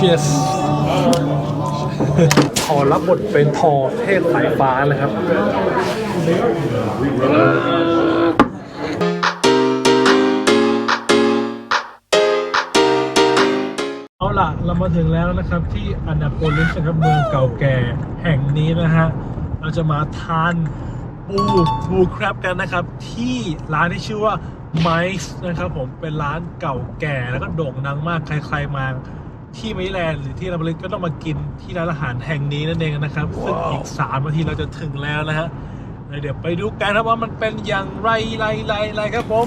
cheers ขอรับบทเป็นทอเทพสายฟ้าเลยครับ เอาล่ะ เรามาถึงแล้วนะครับที่อนาโปลิสนะครับเมืองเก่าแก่แห่งนี้นะฮะ เราจะมาทานปูปูครบกันนะครับ ที่ร้านที่ชื่อว่า m i c e นะครับผมเป็นร้านเก่าแก่แล้วก็โด่งดังมากใครๆมา ที่ไมแลนด์หรือที่อนาโปลิสก็ต้องมากินที่ร้านอาหารแห่งนี้นั่นเองนะครับ ซึ่งอีก3นาทีเราจะถึงแล้วนะฮะเดี๋ยวไปดูกันครับว่ามันเป็นอย่างไรไรไรไรครับผม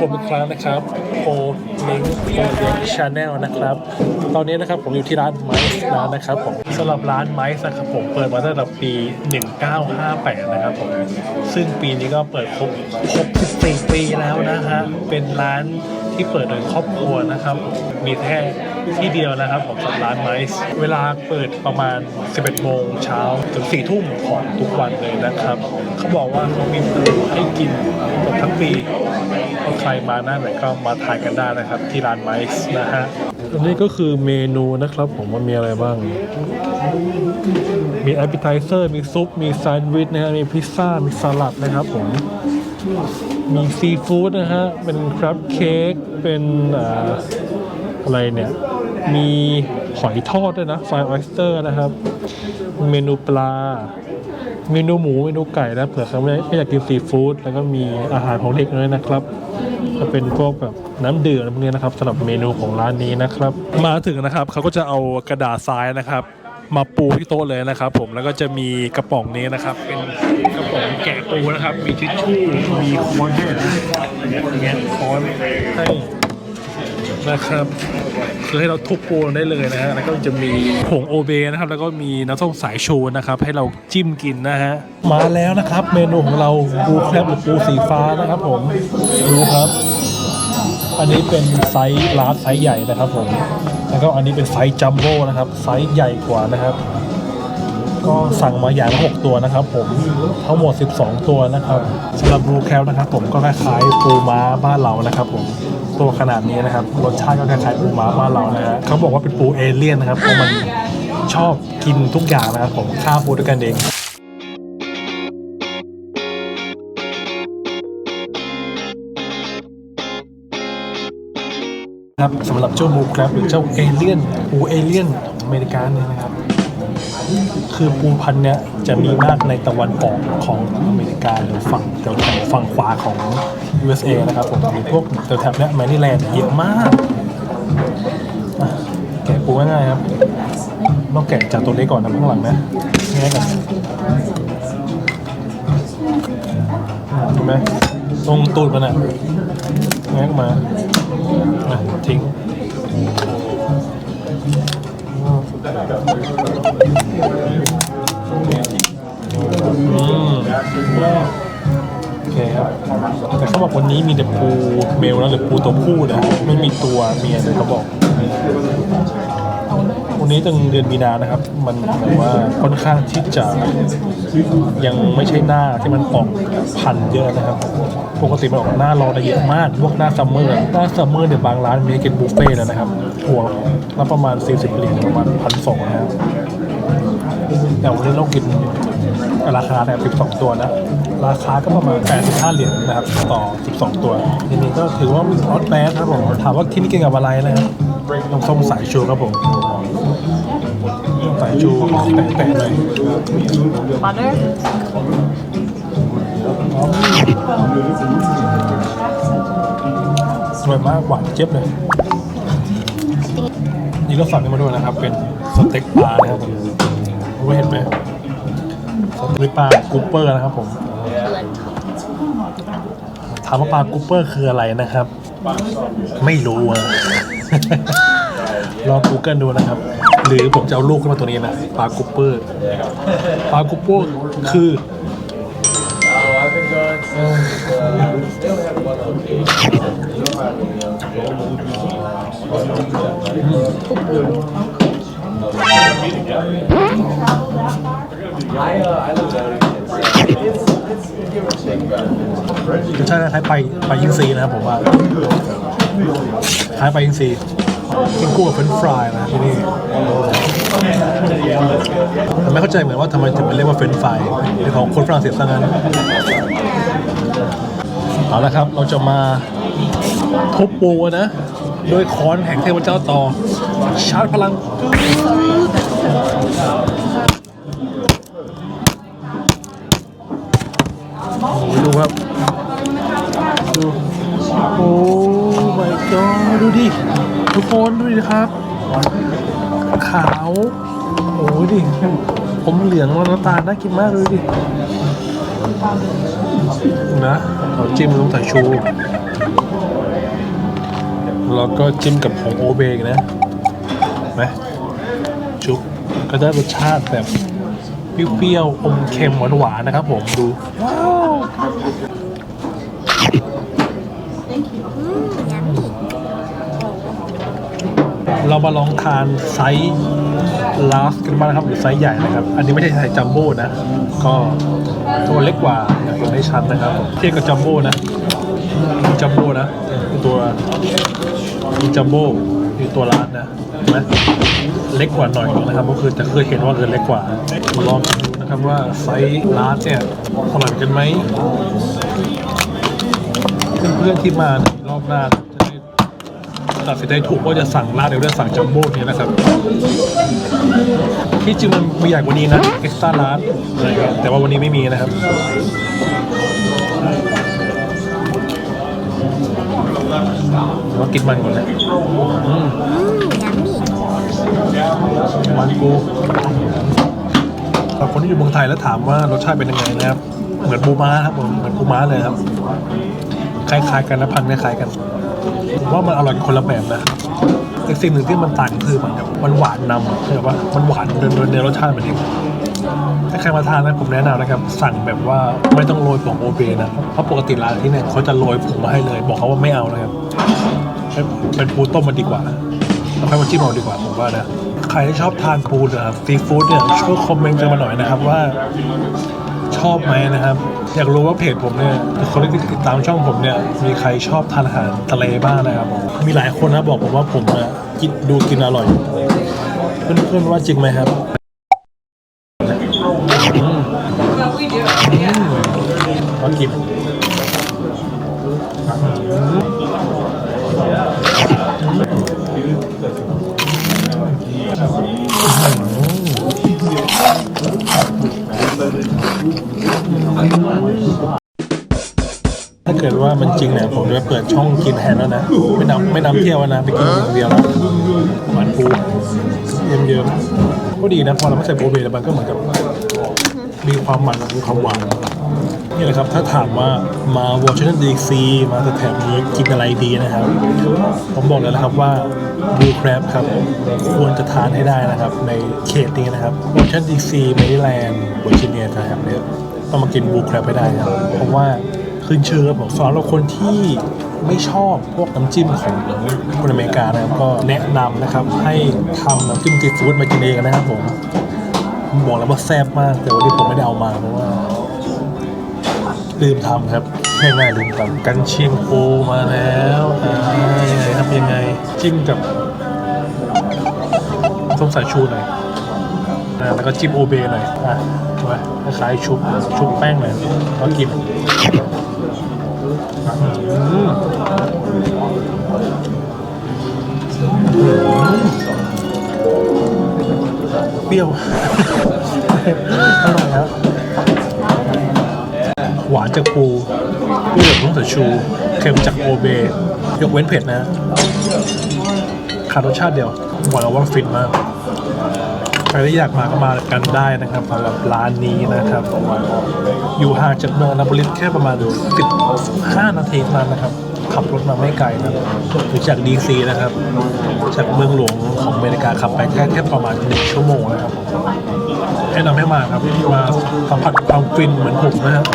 ผมอีกครั้งนะครับโอลิงโอลิงชาแนลนะครับ ตอนนี้นะครับผมอยู่ที่ร้านไมซ์ร้านนะครับผมสำหรับร้านไมซ์นะครับผมเปิดมาตั้งแต่ปี 1958 นะครับผมซึ่งปีนี้ก็เปิดครบ 64 ปีแล้วนะฮะเป็นร้านที่เปิดโดยครอบครัวนะครับ มีแค่ที่เดียวนะครับผมสำหรับร้านไมซ์เวลาเปิดประมาณ 11 โมงเช้าถึง 4 ทุ่มของทุกวันเลยนะครับ เขาบอกว่าเขามีปูให้กินตลอดทั้งปีก็ใครมาหน้าไหนก็มาทานกันได้นะครับ ที่ร้านไมซ์นะฮะอันนี้ก็คือเมนูนะครับผมว่ามีอะไรบ้าง มีแอปเปิลไทเซอร์ มีซุป มีแซนด์วิชนะฮะ มีพิซซ่า มีสลัดนะครับผม มีซีฟู้ดนะฮะ เป็นครับเค้ก เป็นอะไรเนี่ย มีหอยทอดด้วยนะไฟออสเตอร์นะครับ เมนูปลา เมนูหมู เมนูไก่นะเผื่อใครไม่ไม่อยากกินซีฟู้ดแล้วก็มีอาหารของเด็กด้วยนะครับก็เป็นพวกแบบน้ำดื่มอะไรพวกนี้นะครับสำหรับเมนูของร้านนี้นะครับ มาถึงนะครับเขาก็จะเอากระดาษทรายนะครับ มาปูที่โต๊ะเลยนะครับ ผมแล้วก็จะมีกระป๋องนี้นะครับ เป็นกระป๋องแกะปูนะครับ มีทิชชู่มีค้อนให้นะอย่างเงี้ยค้อนให้ นะครับ คือให้เราทุบปูลงได้เลยนะฮะแล้วก็จะมีผงโอเบนะครับ แล้วก็มีน้ำส้มสายชูนะครับ ให้เราจิ้มกินนะฮะมาแล้วนะครับ เมนูของเราปูแครบหรือปูสีฟ้านะครับผมดูครับ อันนี้เป็นไซส์ลาร์จไซส์ใหญ่นะครับผมแล้วก็อันนี้เป็นไซส์จัมโบ้นะครับไซส์ใหญ่กว่านะครับ ก็สั่งมาอย่างละหกตัวนะครับ ผมทั้งหมด 12 ตัวนะครับสำหรับบลูแคลนะครับ ผมก็คล้ายๆปูม้าบ้านเรานะครับ ผมตัวขนาดนี้นะครับรสชาติก็คล้ายๆปูม้าบ้านเรานะฮะเขาบอกว่าเป็นปูเอเลี่ยนนะครับเพราะมันชอบกินทุกอย่างนะครับผมฆ่าปูด้วยกันเองครับสำหรับเจ้าบูครับหรือเจ้าเอเลี่ยนปูเอเลี่ยนของอเมริกาเนี่ยนะครับ คือปูพันธุ์เนี้ยจะมีมากในตะวันออกของอเมริกาหรือฝั่งแถวๆฝั่งขวาของ USA นะครับผมมีพวกแถวๆเนี้ยแมริแลนด์เยอะมากอะแกะปูง่ายๆครับต้องแกะจากตัวเล็กก่อนนะข้างหลังนะง่ายกันอ่าเห็นไหมตรงตูดมันอะแงะออกมาอะทิ้ง โอเคครับแต่เขาบอกวันนี้มีแต่ปูเมลแล้วหรือปูตัวผู้นะไม่มีตัวเมียเลยเขาบอก วันนี้ตั้งเดือนมีนานะครับ มันแบบว่าค่อนข้างที่จะยังไม่ใช่หน้าที่มันออกพันเยอะนะครับ ปกติมันออกหน้าร้อนได้เยอะมากพวกหน้าซัมเมอร์หน้าซัมเมอร์เนี่ยบางร้านมีให้กินบุฟเฟ่ต์แล้วนะครับหัวละประมาณ40เหรียญประมาณพันสองนะครับแต่วันนี้เรากิน ราคาแบบ12 ตัวนะ ราคาก็ประมาณ 85 เหรียญนะครับ ต่อ 12 ตัวทีนี้ก็ถือว่าออสแมสครับผม ถามว่าที่นี่กินกับอะไรนะครับน้ำส้มสายชูครับผมสายชูแตะๆเลย butter สวยมากหวานเจี๊ยบเลยนี่ก็สั่งกันมาด้วยนะครับ เป็นสเต็กปลานะครับผมรู้ว่าเห็นไหม สเต็กปลากรุปเปอร์นะครับผมถามว่าปลากรุปเปอร์คืออะไรนะครับ ไม่รู้อะลอง Google ดูนะครับ หรือผมจะเอาลูกขึ้นมาตัวนี้นะปลากรุปเปอร์ปลากรุปเปอร์คือร สชาติคล้ายไปไปยิงซีนะครับผมว่าคล้ายไปยิงซีกินคู่กับเฟรนฟรายนะที่นี่แต่ไม่เข้าใจเหมือนว่าทำไมถึงเป็นเรียกว่าเฟรนฟรายเป็นของคนฝรั่งเศสซะงั้นเอาละครับเราจะมาทุบปูนะโดยค้อนแห่งเทพเจ้าต่อชาร์จพลัง โอ้โห ดูครับ ดูโอ้ my god ดูดิ ทุกคนดูดิครับ ขาวโอ้ยดิ ผมเหลืองแล้วน้ำตาลน่ากินมากเลยดินะเราจิ้มลงใส่ชู แล้วก็จิ้มกับผงโอเบกนะไหมชุบก็ได้รสชาติแบบเปรี้ยวๆอมเค็มหวานๆนะครับผมดูว้า เรามาลองทานไซส์ลาสกันบ้างนะครับหรือไซส์ใหญ่นะครับ อันนี้ไม่ใช่ไซส์จัมโบ้นะ ก็ตัวเล็กกว่าอย่างเห็นได้ชัดนะครับ เทียบกับจัมโบ้นะจัมโบ้นะตัวมีจัมโบ้มีตัวลาสนะเห็นไหมเล็กกว่าหน่อยนะครับก็คือจะเคยเห็นว่าคือเล็กกว่ามาลองนดูนะครับว่าไซส์ลาสเนี่ยสลับกันไหมเพื่อนๆที่มารอบหน้า ตัดสินใจถูกว่าจะสั่งลาดหรือจะสั่งจัมโบ้เนี่ยนะครับ ที่จริงมันมีใหญ่กว่านี้นะเอ็กซ์ตร้าลาดอะไรเงี้ยแต่ว่าวันนี้ไม่มีนะครับเรากินมันก่อนเลยอืมมันกูสำหรับคนที่อยู่เมืองไทยแล้วถามว่ารสชาติเป็นยังไงนะครับ เหมือนปูม้าครับผมเหมือนปูม้าเลยครับ คล้ายๆกันนะพันธุ์คล้ายๆกันผม ว่ามันอร่อยคนละแบบนะแต่สิ่งหนึ่งที่มันต่างคือมือนมันหวานนำคือว่ามันหวานโดยโดยในรสชาติมันเองถ้าใครมาทานนะผมแนะนำนะครับ สั่งแบบว่าไม่ต้องโรยผงโอเบนะเพราะปกติร้านที่เนี่ยเขาจะโรยผงมาให้เลย บอกเขาว่าไม่เอานะครับเป็นปูต้มมันดีกว่าแล้วค่อยมาจิ้มเอาดีกว่าผมว่านะใครที่ชอบทานปูหรือซีฟู้ดเนี่ยช่วยคอมเมนต์กันมาหน่อยนะครับว่า ชอบไหมนะครับ อยากรู้ว่าเพจผมเนี่ยคนที่ติดตามช่องผมเนี่ยมีใครชอบทานอาหารทะเลบ้างนะครับ มีหลายคนนะบอกผมว่าผมเนี่ยกินดูกินอร่อย เพื่อนๆว่าจริงไหมครับอืมอืมว่ากิน เกิดว่ามันจริงเนี่ยผมจะเปิดช่องกินแทนแล้วนะไม่นำไม่นำเที่ยวแล้วนะไปกินอย่างเดียวแล้วหวานปูเยิ้มๆก็ดีนะพอเราไม่ใส่โปรเบแล้วมันก็เหมือนกับมีความมันมีความหวานนี่แหละครับถ้าถามว่ามาวอชิงตันดีซีมาแถบนี้กินอะไรดีนะครับ ผมบอกเลยนะครับว่าบูครบครับควรจะทานให้ได้นะครับ ในเขตนี้นะครับวอชิงตันดีซีแมริแลนด์เวอร์จิเนียแถบเนี้ยต้องมากินบูครบให้ได้ครับเพราะว่า ขึ้นชื่อครับผมสำหรับคนที่ไม่ชอบพวกน้ำจิ้มของคนอเมริกานะครับก็แนะนำนะครับให้ทำน้ำจิ้มซีฟู้ดมากินเองนะครับผมบอกแล้วว่าแซ่บมาก แต่วันนี้ผมไม่ได้เอามาเพราะว่าลืมทำครับง่ายๆลืมทำกันเชียงปูมาแล้วอ่ายังไงครับยังไง จิ้มกับส้มสายชูหน่อยแล้วก็จิ้มโอเบหน่อยอะมาคล้ายๆชุบชุบแป้งหน่อยแล้วกิน เปรี้ยว อร่อยครับ หวานจากปูเปรี้ยวจากน้ำสายชู เค็มจากโอเบ ยกเว้นเผ็ดนะ ขาดรสชาติเดียวบอกแล้วว่าฟินมาก ใครที่อยากมาก็มากันได้นะครับสำหรับร้านนี้นะครับอยู่ห่างจากเมืองนาบริสแค่ประมาณ 15 นาทีนั้นนะครับ ขับรถมาไม่ไกลนะอยู่จากดีซีนะครับ จากเมืองหลวงของอเมริกาขับไปแค่แค่ประมาณ 1 ชั่วโมงนะครับแนะนำให้มาครับมาสัมผัสความฟินเหมือนผมนะครับ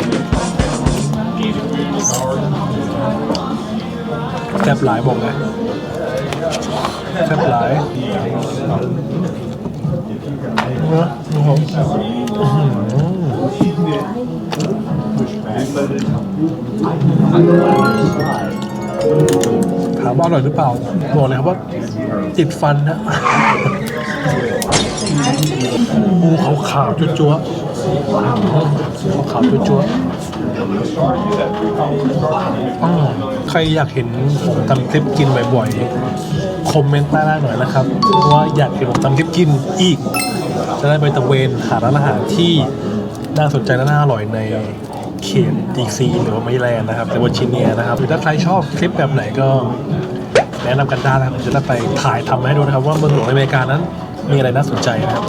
แซ่บหลายบอกเลยแซ่บหลาย ถามว่าอร่อยหรือเปล่า บอกเลยครับว่าติดฟันนะปูขาวขาวๆจั๊วขาวขาวๆจั๊วใครอยากเห็นผมทำคลิปกินบ่อยๆ คอมเมนต์ใต้ล่างหน่อยนะครับ ว่าอยากเห็นผมทำคลิปกินอีก จะได้ไปตะเวนหาร้านอาหารที่น่าสนใจและน่าอร่อยในเขตดีซีหรือว่าไมแลนด์นะครับในวอว่าชิเนียนะครับหรือถ้าใครชอบคลิปแบบไหนก็แนะนำกันได้นะครับผมจะได้ไปถ่ายทำให้ดูนะครับ ว่าเมืองหลวงอเมริกานั้นมีอะไรน่าสนใจนะครับ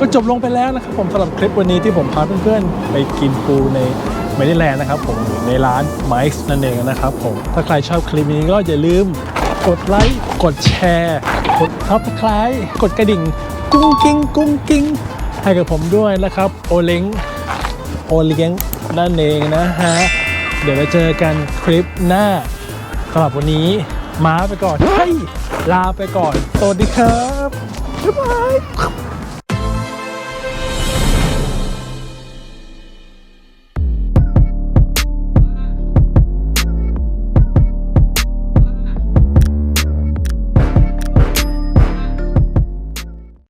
ก็จบลงไปแล้วนะครับผมสำหรับคลิปวันนี้ที่ผมพาเพื่อนๆไปกินปูในเมดิแลนด์นะครับผมในร้านไมซ์นั่นเองนะครับผมถ้าใครชอบคลิปนี้ก็อย่าลืมกดไลค์กดแชร์กดทับคล้ายกดกระดิ่ง กุ้งกิ้งกุ้งกิ้งให้กับผมด้วยนะครับโอเล้งโอเลี้ยงนั่นเองนะฮะ เดี๋ยวเราเจอกันคลิปหน้าสำหรับวันนี้มาไปก่อนเฮ้ยลาไปก่อนสวัสดีครับบ๊ายบาย